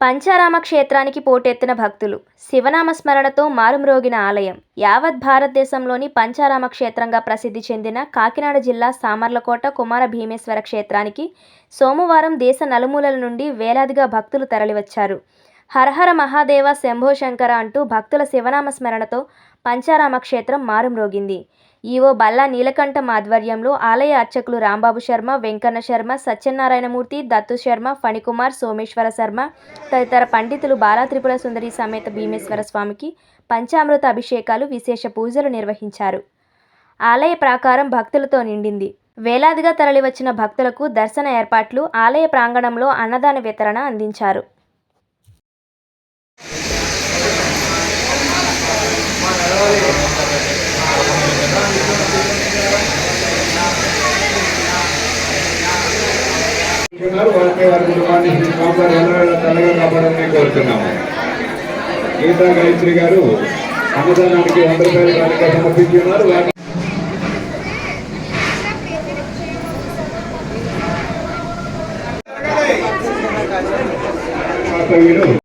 పంచారామ క్షేత్రానికి పోటెత్తిన భక్తులు. శివనామ స్మరణతో మారుమ్రోగిన ఆలయం. యావత్ భారతదేశంలోని పంచారామ క్షేత్రంగా ప్రసిద్ధి చెందిన కాకినాడ జిల్లా సామర్లకోట కుమార భీమేశ్వర క్షేత్రానికి సోమవారం దేశ నలుమూలల నుండి వేలాదిగా భక్తులు తరలివచ్చారు. హరహర మహాదేవ శంభో శంకర అంటూ భక్తుల శివనామ స్మరణతో పంచారామ క్షేత్రం మారుమ్రోగింది. ఈవో బల్లా నీలకంఠం ఆధ్వర్యంలో ఆలయ అర్చకులు రాంబాబు శర్మ వెంకన్న శర్మ సత్యనారాయణమూర్తి దత్తు శర్మ ఫణికుమార్ సోమేశ్వర శర్మ తదితర పండితులు బాలా త్రిపుర సుందరి సమేత భీమేశ్వర స్వామికి పంచామృత అభిషేకాలు విశేష పూజలు నిర్వహించారు. ఆలయ ప్రాకారం భక్తులతో నిండింది. వేలాదిగా తరలివచ్చిన భక్తులకు దర్శన ఏర్పాట్లు ఆలయ ప్రాంగణంలో అన్నదాన వితరణ అందించారు. ఉన్నారు వారి కుటుంబాన్ని శ్రీ స్వామివారి కాపాడాలని కోరుతున్నాము. గీతా గాయత్రి గారు అన్నదానానికి వంద రూపాయలు కానుక సమర్పించున్నారు. వీరు